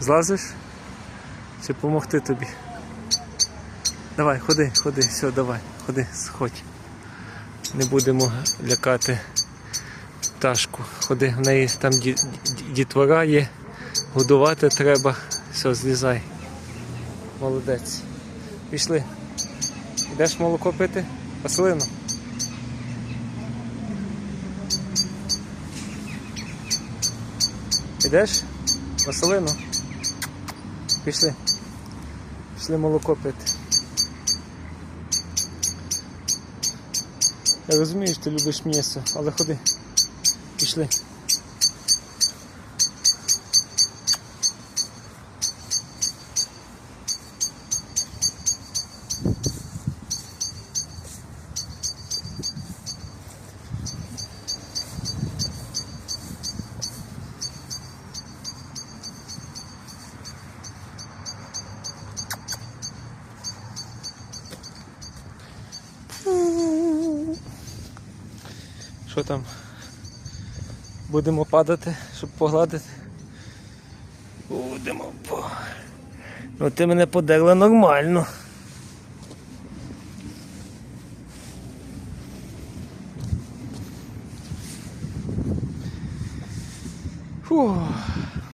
Злазиш? Чи допомогти тобі? Давай, ходи, ходи, все, давай, ходи, сходь. Не будемо лякати пташку. Ходи, в неї там ді- ді- дітвора є, годувати треба. Все, злізай. Молодець. Пішли. Йдеш молоко пити? Василину? Ідеш? Василину? Пішли. Пішли молоко пити. Я розумію, що ти любиш м'ясо, але ходи. Пішли. Що там? Будемо падати, щоб погладити? Будемо по. Ну ти мене подерла нормально. Фух.